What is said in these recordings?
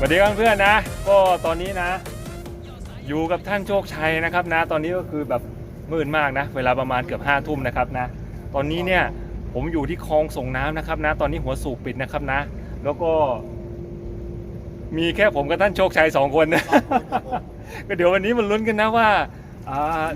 สวัสดีครับเพื่อนนะ ก็ตอนนี้นะ อยู่กับท่านโชคชัยนะครับนะ ตอนนี้ก็คือแบบมืดมากนะ เวลาประมาณเกือบห้าทุ่มนะครับนะ ตอนนี้เนี่ยผมอยู่ที่คลองส่งน้ำนะครับนะ ตอนนี้หัวสูบปิดนะครับนะ แล้วก็ มีแค่ผมกับท่านโชคชัยสองคนนะก็เดี๋ยววันนี้มันลุ้นกันนะว่าอ่า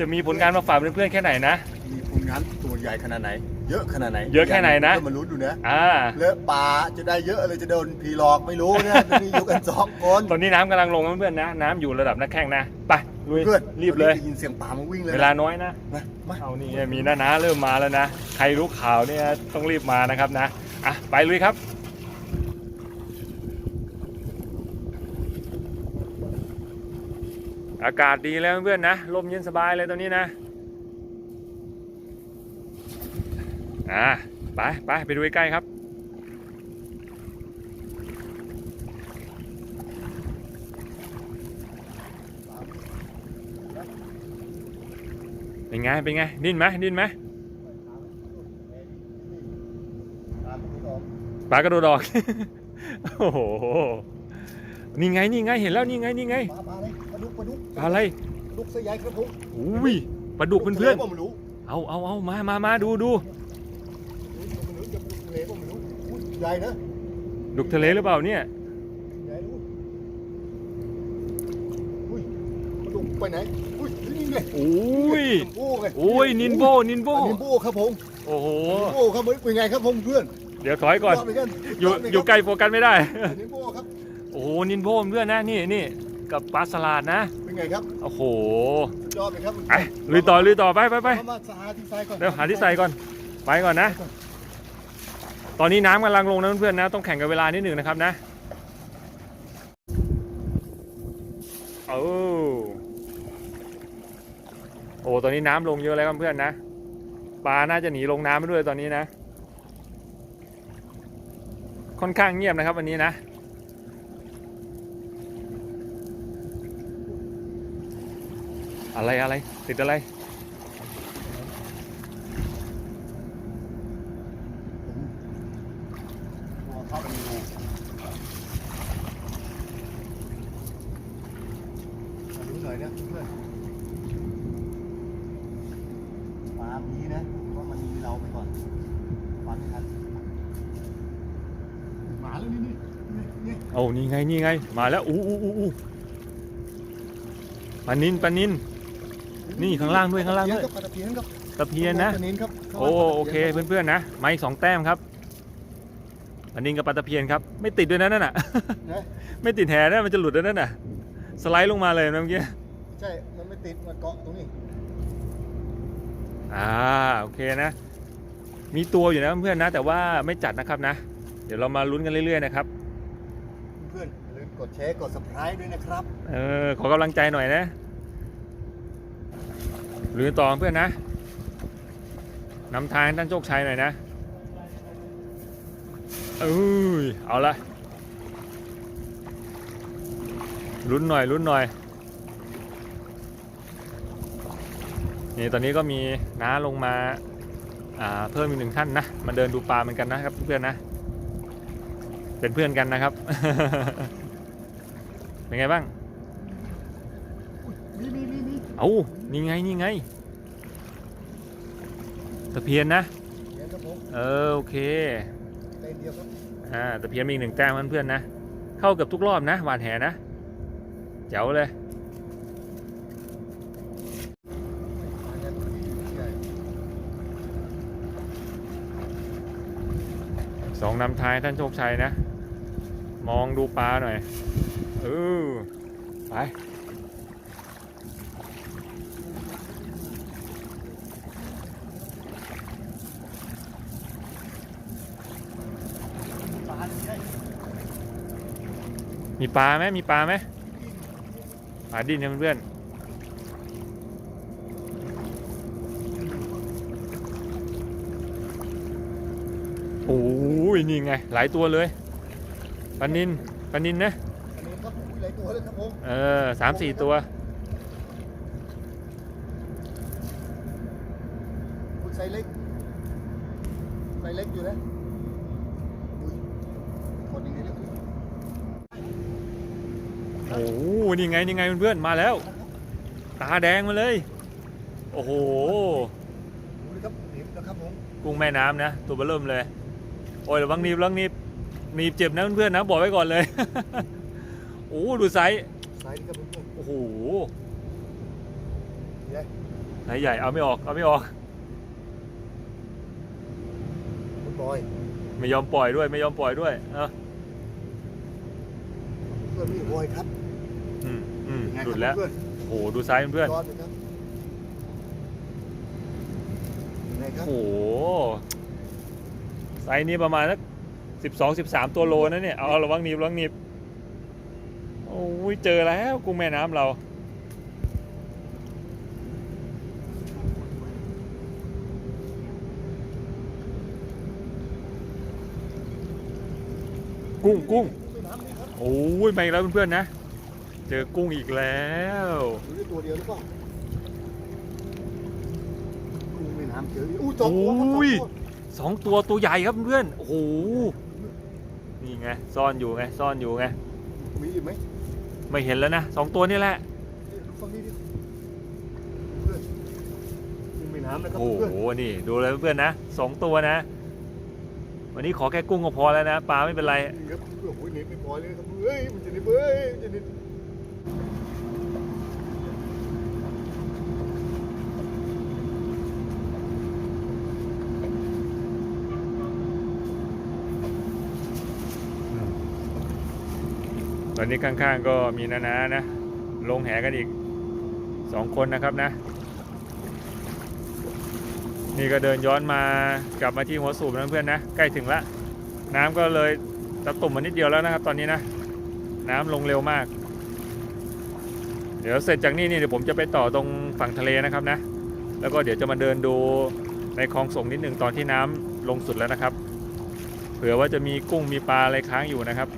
จะมีผลงานมาฝากเพื่อนๆแค่ไหนนะ มีผลงานตัวใหญ่ขนาดไหน เยอะขนาดไหนเยอะแค่ไหนนะ ก็มาลุ้นดูนะอ่า เลอะป่าจะได้เยอะเลยจะโดนผีหลอกไม่รู้นะตอนนี้อยู่กันสองคนตอนนี้น้ำกำลังลงนะเพื่อนๆนะ น้ำอยู่ระดับหน้าแข้งนะ ไปลุยเพื่อนรีบเลย ได้ยินเสียงป่ามันวิ่งเลยเวลาน้อยนะมามาเอานี่มีหน้านาเริ่มมาแล้วนะ ใครรู้ข่าวเนี่ยต้องรีบมานะครับนะ อะ ไปลุยครับ อากาศดีแล้วเพื่อนนะ ลมเย็นสบายเลยตอนนี้นะ อะไปไปไปดูใกล้ครับ เป็นไง เป็นไง ดิ้นไหมดิ้นไหมปลากระโดดออก โอ้โห นี่ไง นี่ไง เห็นแล้ว นี่ไง นี่ไง ปลาปลาอะไรปลาดุกปลาดุกปลาอะไรปลาดุกเสื้อใหญ่ครับผมอุ้ยปลาดุกเพื่อนผมไม่รู้ๆเอาเอาเอามามามาดูดูผมไม่รู้จะปลาดุกทะเลผมไม่รู้อุ้ยใหญ่นะดุกทะเลหรือเปล่าเนี่ย ใหญ่รู้อุ้ยปลาดุกไปไหนอุ้ยนี่ไงอุ้ยชมพู่ไงอุ้ยนินโบนินโบนินโบครับผมโอ้โห นินโบครับผมเป็นไงครับผมเพื่อนเดี๋ยวถอยก่อนยดเหมืกัอยู่ดเหมืนอยู่ใกล้โฟกัสไม่ได้ นินโบครับโอ้โหนินโบเพื่อนนะนี่นี่กับปลาสลัดนะเป็น ไงครับโอ้โหสุดยอดเลยครับไปลุยต่อลุยต่อไปไปไปเอามาหาที่ทรายก่อนเดี๋ยวหาที่ใส่ก่อนไปก่อนนะ ตอนนี้น้ำกำลังลงนะเพื่อนๆนะ ต้องแข่งกับเวลานิดหนึ่งนะครับนะโอ้โอ้ตอนนี้น้ำลงเยอะแล้วครับเพื่อนๆนะปลาน่าจะหนีลงน้ำไปด้วยตอนนี้นะ ค่อนข้างเงียบนะครับวันนี้นะ อะไรอะไร ติดอะไรปในรูมาดูหน่อยนะเพื่อนปลามีนะว่ามันมีเราไปก่อนฟันไม่ทันหมาแล้วนี่นี่นี่นี่โอ้นี่ไงนี่ไง มาแล้วอู้อู้อู้อู้ปลานินปลานิน นี่ข้างล่างด้วยข้างล่างด้วยตะเพียนครับตะเพียนนะตะเพียนครับโอ้โอเคเพื่อนๆนะมาอีกสองแต้มครับปลานินกับปลาตะเพียนครับ ไม่ติดด้วยนะนั่นน่ะนะไม่ติดแหนะมันจะหลุดด้วยนั่นน่ะ สไลด์ลงมาเลยนะเมื่อกี้ใช่ มันไม่ติดมันเกาะตรงนี้อ่าโอเคนะ มีตัวอยู่นะเพื่อนๆนะแต่ว่าไม่จัดนะครับนะ เดี๋ยวเรามาลุ้นกันเรื่อยๆนะครับเพื่อนอย่าลืมกดแชร์กด subscribe ด้วยนะครับ เออ ขอกำลังใจหน่อยนะ ลุยต่อเพื่อนนะนำทางให้ท่านโชคชัยหน่อยนะเอ้ยเอาละลุ้นหน่อยลุ้นหน่อยนี่ตอนนี้ก็มีน้าลงมาาเพิ่มอีกหนึ่งท่านนะมาเดินดูปลาเหมือนกันนะครับเพื่อนนะ เป็นเพื่อนกันนะครับ เป็นไงบ้างมีมีมีมี เอานี่ไง นี่ไง ตะเพียนนะเดี๋ยวครับผมเออ โอเคเต้นเดียวครับอ่า ตะเพียนมีอีกหนึ่งแต้มเพื่อนๆนะ เข้าเกับทุกรอบนะ หวานแหนะ เจ๋วเลย สองนำท้ายท่านโชคชัยนะ มองดูปลาหน่อย เออ ไป ปลาใช่ มีปลาไหมมีปลาไหมปลาดิ้นนะเพื่อนๆโอ้ยนี่ไง หลายตัวเลยปลานินปลานินนะอันนี้ครับหลายตัวเลยครับผมเออสามสี่ตัวคุณไซส์เล็กไซส์เล็กอยู่นะอุ้ยคนอย่างนี้เลย นี่ไงนี่ไงเพื่อนๆมาแล้ว ตาแดงมาเลย โอ้โหดูนะครับหนีบนะครับผมกุ้งแม่น้ำนะ ตัวเบอเริ่มเลย โอ้ยระวังหนีบระวังหนีบหนีบเจ็บนะเพื่อนๆนะบอกไว้ก่อนเลย โอ้ดูไซส์สายนี่ครับเพื่อนโอ้โหๆเนี่ยไซส์ใหญ่เอาไม่ออกเอาไม่ออก คุณบอยไม่ยอมปล่อยด้วยไม่ยอมปล่อยด้วยเออเพื่อนพี่บอยครับ อืมอืมยังไงหลุดคแล้รัวบเพื่อนโอ้โหดูไซส์เพื่อนยอดเลยครับยังไงครับโอ้โหไซส์นี้ประมาณสักสิบสองสิบสามตัวโลนะเนี่ย เอาเอาระวังหนีบระวังหนีบโอ้ยเจอแล้วกุ้งแม่น้ำเรา กุ้งกุ้งไม่น้ำนี่ครับโอ้ยมาอีกแล้วเพื่อนๆนะ เจอกุ้งอีกแล้วดูได้ตัวเดียวหรือเปล่ากุ้งไม่น้ำเจออู้สองตัวครับสองอุ้ยตัวสองตัวตัวใหญ่ครับเพื่อนๆโอ้โหนี่ไงซ่อนอยู่ไงซ่อนอยู่ไงมีอีกไหมไม่เห็นแล้วนะสองตัวนี่แหละฟังนี่ดิเพื่อนกุ้งไม่น้ำนะครับโอ้เพื่อนโหนี่ดูเลยเพื่อนๆนะสองตัวนะ วันนี้ขอแค่กุ้งก็พอแล้วนะปลาไม่เป็นไร นี่ครับเพื่อนโอ้ยเน็ตไม่พอเลยครับเฮ้ยมันจะหนิบเฮ้ยมันจะหนิบ ตอนนี้ข้างๆก็มีนานานะ ลงแหกันอีกสองคนนะครับนะ นี่ก็เดินย้อนมากลับมาที่หัวสูบนะเพื่อนนะ ใกล้ถึงละ น้ำก็เลยตะตุ่มมานิดเดียวแล้วนะครับ ตอนนี้นะ น้ำลงเร็วมาก เดี๋ยวเสร็จจากนี่นี่เดี๋ยวผมจะไปต่อตรงฝั่งทะเลนะครับนะ แล้วก็เดี๋ยวจะมาเดินดูในคลองส่งนิดหนึ่งตอนที่น้ำลงสุดแล้วนะครับ เผื่อว่าจะมีกุ้งมีปลาอะไรค้างอยู่นะครับ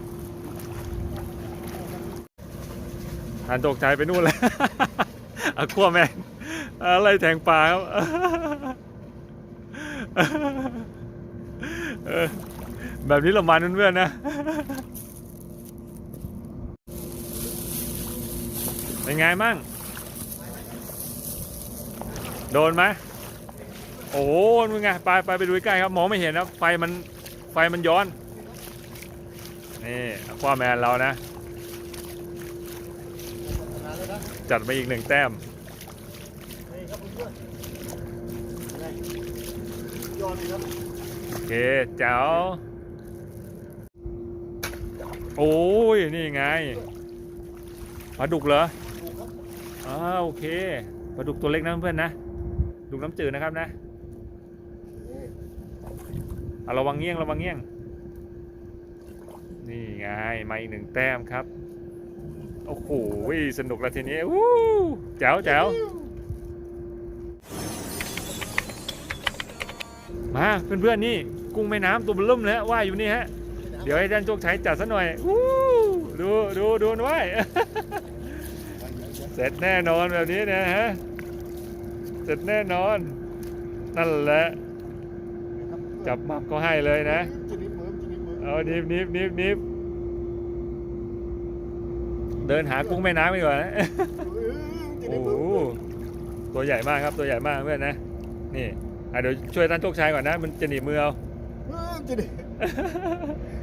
หันตกใจไปนู่นแล้วอะขั้วแมนอะไรแทงปลาครับแบบนี้เรามันเพื่อนๆนะเป็นไงมั่ง โดนไหมโอ้โหมึงไงไปไปไปดูใกล้ครับมองไม่เห็นนะไฟมันไฟมันย้อน นี่ควาแมนเรานะ นานแล้วนะ จัดไปอีกหนึ่งแต้มเพื่อนๆยังไงยอดเลยครับโอเคเจ้าโอ้ย นี่ไงปลาดุกเหรออ้าโอเคปลาดุกตัวเล็กนะเพื่อนนะดุกน้ำจืดนะครับนะเอาระวังเงี้ยงระวังเงี้ยง นี่ไงมาอีกหนึ่งแต้มครับ โอ้โหสนุกแล้วทีนี้วู้แจ๋วแจ๋วมาเพื่อนๆนี่กุ้งแม่น้ำตัวเบลุ่มเลยฮะว่ายอยู่นี่ฮะ เดี๋ยวให้ท่านโชคชัยจัดซะหน่อยวู้ดูดูดูนว่ายเสร็จแน่นอนแบบนี้นะฮะเสร็จแน่นอน นั่นแหละจับมับก็ให้เลยนะจะนิบมือจะนิบมือเอานิบนิบนิบนิบ เดินหากุ้งแม่น้ำไปก่อนนะเออจะนิโอ้บโหมือตัวใหญ่มากครับตัวใหญ่มากเพื่อนนะนี่อะเดี๋ยวช่วยท่านโชคชัยก่อนนะ มันจะหนีบมือเอาเออจะนิบ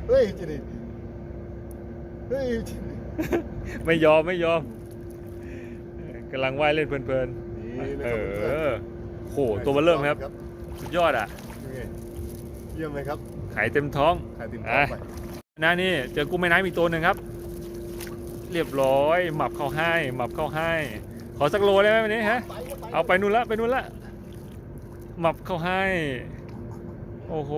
เฮ้ยจะนิบเฮ้ยจะนิบไม่ยอมไม่ยอมกำลังว่ายเล่นเพลินนี่ๆนะเอครับเพื่อนอโหตัวเบอลเริ่มครับ สุดยอดอะนี่เยี่ยมเลยครับไข่เต็มท้องขายติ่มท้องไปนะนี่เจอกุ้งแม่น้ำอีกตัวหนึ่งครับ เรียบร้อย หมับเข้าให้หมับเข้าให้ ขอสักโลได้ไหมวันนี้ฮะไปก็ไปเอาไปนู่นละไปนู่นละหมับเข้าให้ โอ้โห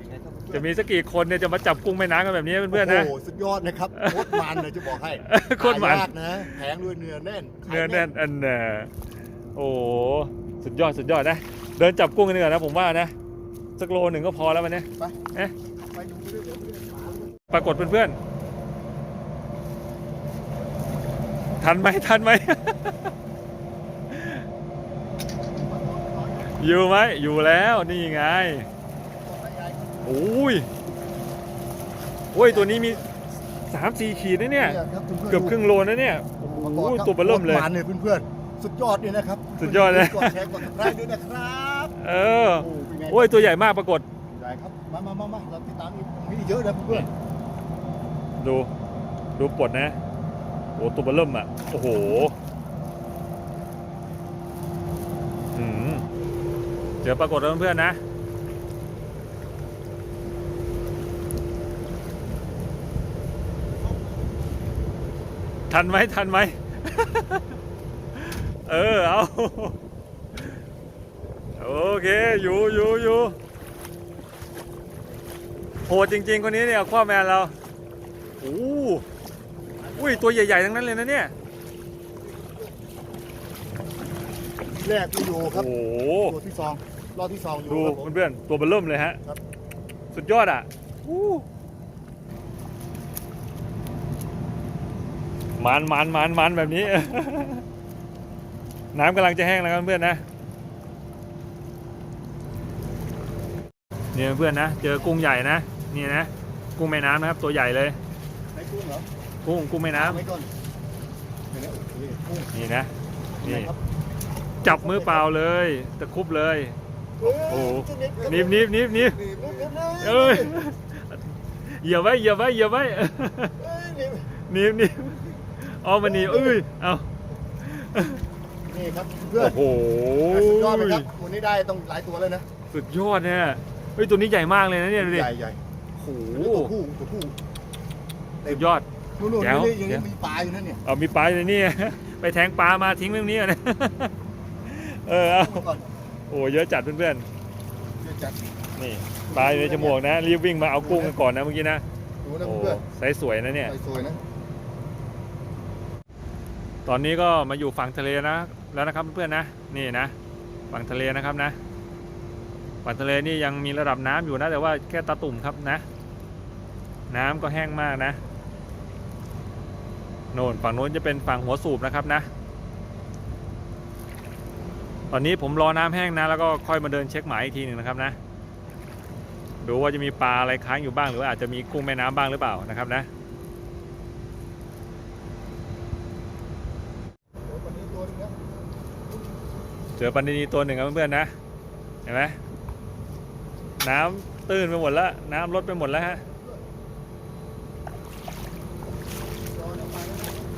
ยังไงครับเพื่อนๆจะมีสักกี่คนเนี่ยจะมาจับกุ้งแม่น้ำกันแบบนี้เพื่อนๆนะโอ้โหสุดยอดนะครับโคตรมันเลยจะบอกให้โคตรมันหายากนะแพงด้วยเนื้อแน่นเนื้อแน่นอันน่ะโอ้โหสุดยอดสุดยอดนะเดินจับกุ้งกันดีกว่านะผมว่านะสักโลหนึ่งก็พอแล้ววันนี้ไปเอ๊ะไปดูเรื่อยๆเรื่อยๆปลาเลยปรากฏเพื่อนๆ ทันไหมทันไหม อยู่ไหม อยู่แล้วนี่ไงโอ้ยโอ้ย ตัวนี้มีสามสี่ขีดนะเนี่ยครับพื่อนๆเกือบครึ่งโลนะเนี่ยโอ้โหอุปกรณ์คบตัวเบอเริ่มเลยโคตมันเนี่ยเพื่อนๆ สุดยอดเลยนะครับ สุดยอดเลยกดแชร์กดติดตามด้วยนะครับ เออโอ้เป็นไงโอ้ย ตัวใหญ่มากปรากฏใหญ่ครับ มามามามาเราติดตามอีกมีอีกเยอะเลยเพื่อน ดู ดูปลดนะ โอ้ตัวเบอเริ่มอะ โอ้โหเจอปรากฏแล้วเพื่อนๆนะทันไหมทันไหม เออ เอา โอเค อยู่อยู่อยู่โหดจริง ๆ คนนี้เนี่ยข้อแมนเราโอ้ อุ้ยตัวใหญ่ๆทั้งนั้นเลยนะเนี่ยๆแรกที่อยู่ครับโอ้โห ตัวที่สองรอบที่สองอยู่ดูครับผม เพื่อนๆตัวเบลเริ่มเลยฮะ ครับ สุดยอดอะอู้มันมันมันมันแบบนี้ น้ำกำลังจะแห้งแล้วครับเพื่อนนะ เนี่ยเพื่อนนะ เจอกุ้งใหญ่นะ นี่นะ กุ้งแม่น้ำนะครับ ตัวใหญ่เลย ใช้กุ้งเหรอ กุ้งกุ้งแม่น้ำไว้ก่อนเดี๋ยวนะโอเคกุ้งนี่นะนี่ครับจับมือเปล่าเลยตะครุบเลยโอ้โอ้โห นิบนิบนิบนิบนิบนิบนิบเอ้ยเหยียบไว้เหยียบไว้เหยียบไว้ เอ้ยนิบนิบนิบเอามานีบเอ้ยเอานี่ครับเพื่อนโอ้โหสุดยอดไหมครับวันนี้ได้ต้องหลายตัวเลยนะสุดยอดเนี่ยเฮ้ยตัวนี้ใหญ่มากเลยนะเนี่ยดูดิใหญ่ใหญ่โอ้โหตัวผู้ตัวผู้สุดยอด นู่นนู่นแจ๋วนี่ยังเดี๋ยว มีปลาอยู่นั่นเนี่ยเอามีปลาอยู่ในนี่ ไปแทงปลามาทิ้งไว้ตรงนี้ก่อนนะ เออเอาก่อนโอ้เยอะจัดเพื่อนเดี๋ยวจัดๆนี่ปลาอยู่ในจมูกนะ รีบวิ่งมาเอากุ้งกันก่อนนะเมื่อกี้นะดูนะโอ้เพื่อนไซส์สวยนะเนี่ย สวยๆนะตอนนี้ก็มาอยู่ฝั่งทะเลนะ แล้วนะครับเพื่อนๆนะนี่นะ ฝั่งทะเลนะครับนะ ฝั่งทะเลนี่ยังมีระดับน้ำอยู่นะ แต่ว่าแค่ตาตุ่มครับนะ น้ำก็แห้งมากนะ โน่นฝั่งโน้นจะเป็นฝั่งหัวสูบนะครับนะ ตอนนี้ผมรอน้ำแห้งนะ แล้วก็ค่อยมาเดินเช็คหมายอีกทีหนึ่งนะครับนะ ดูว่าจะมีปลาอะไรค้างอยู่บ้างหรือว่าอาจจะมีกุ้งแม่น้ำบ้างหรือเปล่านะครับนะโอ้วันนี้ตัวนึงนะเจอปันนีตัวหนึ่งครับเพื่อนๆนะ เห็นไหมน้ำตื้นไปหมดแล้ว น้ำลดไปหมดแล้วฮะ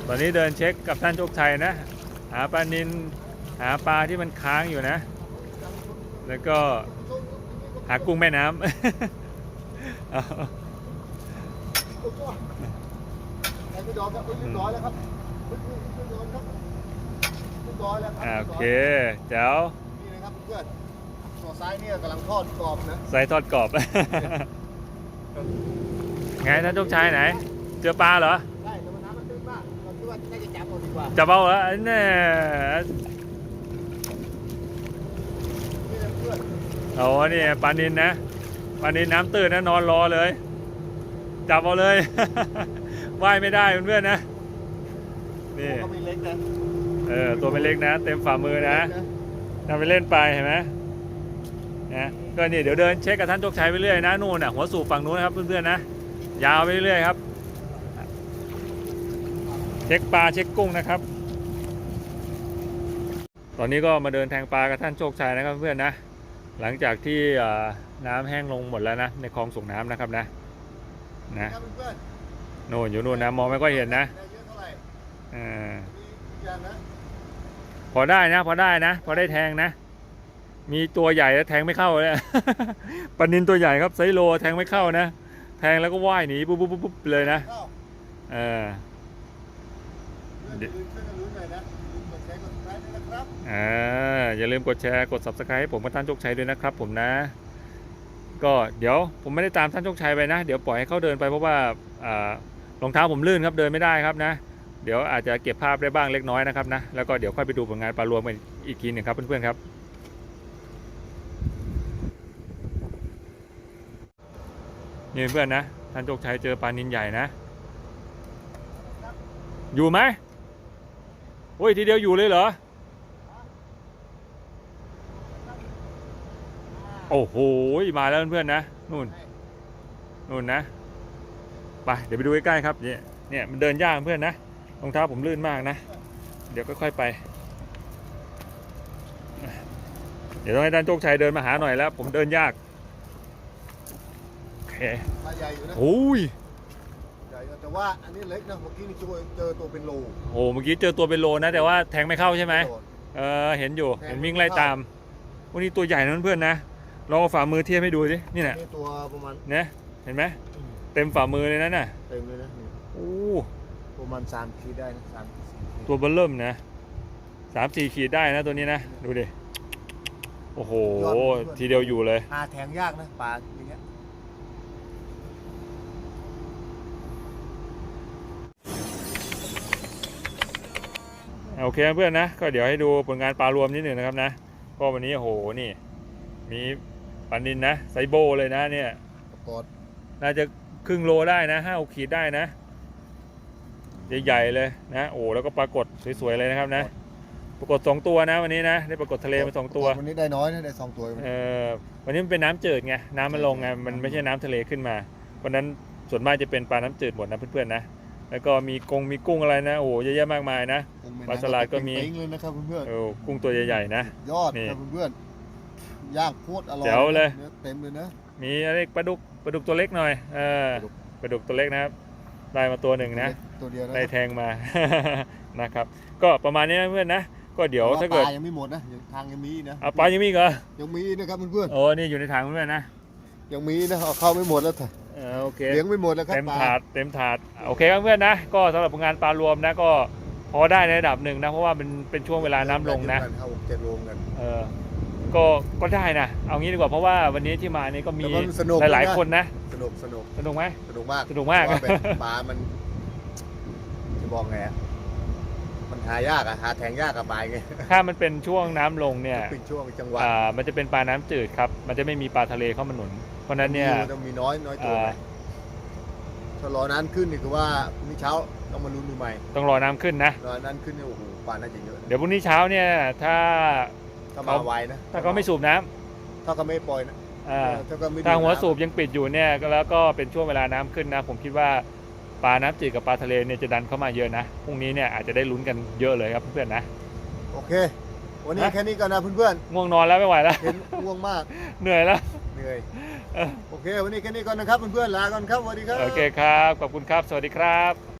ต อนนี้เดินเช็คกับท่านโชคชัยนะ หาปลานินหาปลาที่มันค้างอยู่นะ แล้วก็หากุ้งแม่น้ำเอาโอ้โหไอ้พี่ดอนครับเรียบร้อยแล้วครับเรียบร้อยครับเรียบร้อยแล้วครัอ่าบโอเคแจ๋วนี่นะครับเพื่อนตัวซ้ายเนี่ยกำลังทอดกรอบนะใส่ทอดกรอบไงท่านโชคชัยไหน เจอปลาเหรอ ว่าน่าจะจับเอาดีกว่าจับเอาเหรออันแน่นี่นะเพื่อนโอ้นี่ปลานินนะปลานินน้ำตื้นนะนอนรอเลย จับเอาเลย ว่ายไม่ได้เพื่อนๆนะ นี่เขาไม่เล็กนะเออตัวไม่เล็กนะ เต็มฝ่ามือนะทำไปเล่นไปเห็นไหมนะก็นี่เดี๋ยวเดินเช็คกับท่านโชคชัยไปเรื่อยนะนู่นน่ะหัวสูบฝั่งนู้นนะครับเพื่อนๆนะยาวไปเรื่อยๆครับเช็คปลาเช็คกุ้งนะครับ ตอนนี้ก็มาเดินแทงปลากับท่านโชคชัยนะครับเพื่อนนะ หลังจากที่น้ำแห้งลงหมดแล้วนะ ในคลองส่งน้ำนะครับนะนะโน่นอยู่โน่นนะมองไม่ค่อยเห็นนะอ่าพอได้นะ พอได้นะ พอได้แทงนะ มีตัวใหญ่แล้วแทงไม่เข้าเลยปนินตัวใหญ่ครับไซโลแทงไม่เข้านะ แทงแล้วก็ว่ายหนีปุ๊บปุ๊บปุ๊บเลยนะเข้าเออ อนอย่าลืมช่วยกันลุ้นหน่อยนะลืมกดแชร์กดไลค์ด้วยนะครับอ่าอย่าลืมกดแชร์กด subscribe ให้ผมกับท่านโชคชัยด้วยนะครับผมนะ ก็เดี๋ยวผมไม่ได้ตามท่านโชคชัยไปนะ เดี๋ยวปล่อยให้เขาเดินไปเพราะว่าอ่ารองเท้าผมลื่นครับเดินไม่ได้ครับนะ เดี๋ยวอาจจะเก็บภาพได้บ้างเล็กน้อยนะครับนะแล้วก็เดี๋ยวค่อยไปดูผลงานปลารวมกันอีกทีหนึ่งครับเพื่อนๆครับนี่เพื่อนนะท่านโชคชัยเจอปลานินใหญ่นะ อยู่ไหม โอ้ยทีเดียวอยู่เลยเหรอ โอ้โห มาแล้วเพื่อนๆนะนู่นนู่นนะไปเดี๋ยวไปดูใกล้ๆครับเนี่ยเนี่ยมันเดินยากเพื่อนนะรองเท้าผมลื่นมากนะ เดี๋ยวค่อยๆไป เดี๋ยวต้องให้ด้านโชคชัยเดินมาหาหน่อยแล้ว ผมเดินยากโอเคปลาใหญ่อยู่นะโอ้ยใหญ่อยู่ แต่ว่าอันนี้เล็กนะเมื่อกี้นี่เจอเจอตัวเป็นโลโอ้เมื่อกี้เจอตัวเป็นโลนะ แต่ว่าแทงไม่เข้าใช่ไหมโดนเออเห็นอยู่แทงเห็นวิ่งไล่ตามวันนี้ตัวใหญ่นะเพื่อนๆนะลองเอาฝ่ามือเทียบให้ดูสินี่น่ะนี่ตัวประมาณเนี่ยเห็นไหมเต็มฝ่ามือเลยนะน่ะเต็มเลยนะนี่โอ้ประมาณสามขีดได้นะสามขีดสี่ขีดตัวเบลเริ่มนะสามสี่ขีดได้นะตัวนี้นะ ดูดิโอ้โห ทีเดียวอยู่เลยหาแทงยากนะปลา โอเคนะเพื่อนนะก็เดี๋ยวให้ดูผลงานปลารวมนิดหนึ่งนะครับนะก็วันนี้โอ้โหนี่ มีปลานินนะไซโบเลยนะเนี่ยกอดน่าจะครึ่งโลได้นะห้าขีดได้นะใหญ่ๆเลยนะโอ้แล้วก็ปรากฏสวยๆเลยนะครับนะ ปรากฏสองตัวนะวันนี้นะได้ปรากฏทะเลมาสองตัววันนี้ได้น้อยนะได้สองตัวเออวันนี้มันเป็นน้ำจืดไงน้ำมันลงไงมันไม่ใช่น้ำทะเลขึ้นมาเพราะฉะนั้นส่วนมากจะเป็นปลาน้ำจืดหมดนะเพื่อนๆนะ แล้วก็มีกงมีกุ้งอะไรนะโอ้โหเยอะแยะมากมายนะปลาสลัดก็มีเต็งๆเลยนะครับเพื่อนเออกุ้งตัวใหญ่ๆนะๆยอดนี่ครับเพื่อนๆย่างโคตรอร่อยแจ๋วเลยนื้อเต็มเลยนะมีอะไรปลาดุกปลาดุกตัวเล็กหน่อยเออปลาดุกปลาดุกตัวเล็กนะครับได้มาตัวหนึ่งนะตัวเดียวนะได้แทงมานะครับ ก็ประมาณนี้นะเพื่อนนะก็เดี๋ยวแต่ถ้าเกิดปลายังไม่หมดนะยังทางยังมีนะเอาปลายังมีอีกเหรอยังมีนะครับเพื่อนโอ้นี่อยู่ในถังเพื่อนๆนะๆ ยังมีนะเอาเข้าไม่หมดแล้วเถอะเออโอเคเลี้ยงไม่หมดแล้วครับเต็มปลาถาดเต็มถาดโอเคครับเพื่อนนะก็สำหรับผลงานปลารวมนะก็พอได้ในระดับหนึ่งนะเพราะว่ามันเป็นช่วงเวลาน้ำลงนะเข้าหกเจ็ดโลกัน เออก็ก็ได้นะเอางี้ดีกว่าเพราะว่าวันนี้ที่มานี่ก็มีแต่ว่ามันสนุกหลายนะๆคนนะสนุกสนุกสนุกไหม สนุกมากสนุกมาก เพระว่แบบปลามันจะบอกไงอะมันหายากอะหาแทงยากกับปลาไงถ้ามันเป็นช่วงน้ำลงเนี่ยเป็นช่วงจังหวะ อ่ามันจะเป็นปลาน้ำจืดครับ มันจะไม่มีปลาทะเลเข้ามาหนุนเพ ราะฉะนั้นเนี่ยมีต้องมีน้อยน้อยตัวอ่าไงถ้ารอน้ำขึ้นนี่คือว่าพรุ่งนี้เช้าต้องมาลุ้นดูใหม่ต้องรอน้ำขึ้นนะรอน้ำขึ้นเนี่ยโอ้โหปลาน่าจะเยอะนะเดี๋ยวพรุ่งนี้เช้าเนี่ยถ้าถ้ามาไวนะถ้าเขาไม่สูบน้ำถ้าเขาไม่ปล่อยนะอ่าถ้าเขาไม่ถ้าหัวน้ำสูบยังปิดอยู่เนี่ยก็แล้วก็เป็นช่วงเวลาน้ำขึ้นนะ ผมคิดว่าปลาน้ำจืดกับปลาทะเลเนี่ยจะดันเข้ามาเยอะนะพรุ่งนี้เนี่ยอาจจะได้ลุ้นกันเยอะเลยครับเพื่อนๆนะ โอเค วันนี้นะ แค่นี้ก่อนนะเพื่อนง่วงนอนแล้วไม่ไหวแล้ว ๆเห็นง่วงมาก เหนื่อยแล้ว เหนื่อยโอเค วันนี้แค่นี้ก่อนนะครับเพื่อนๆลาก่อนครับสวัสดีครับ โอเคครับ ขอบคุณครับ สวัสดีครับ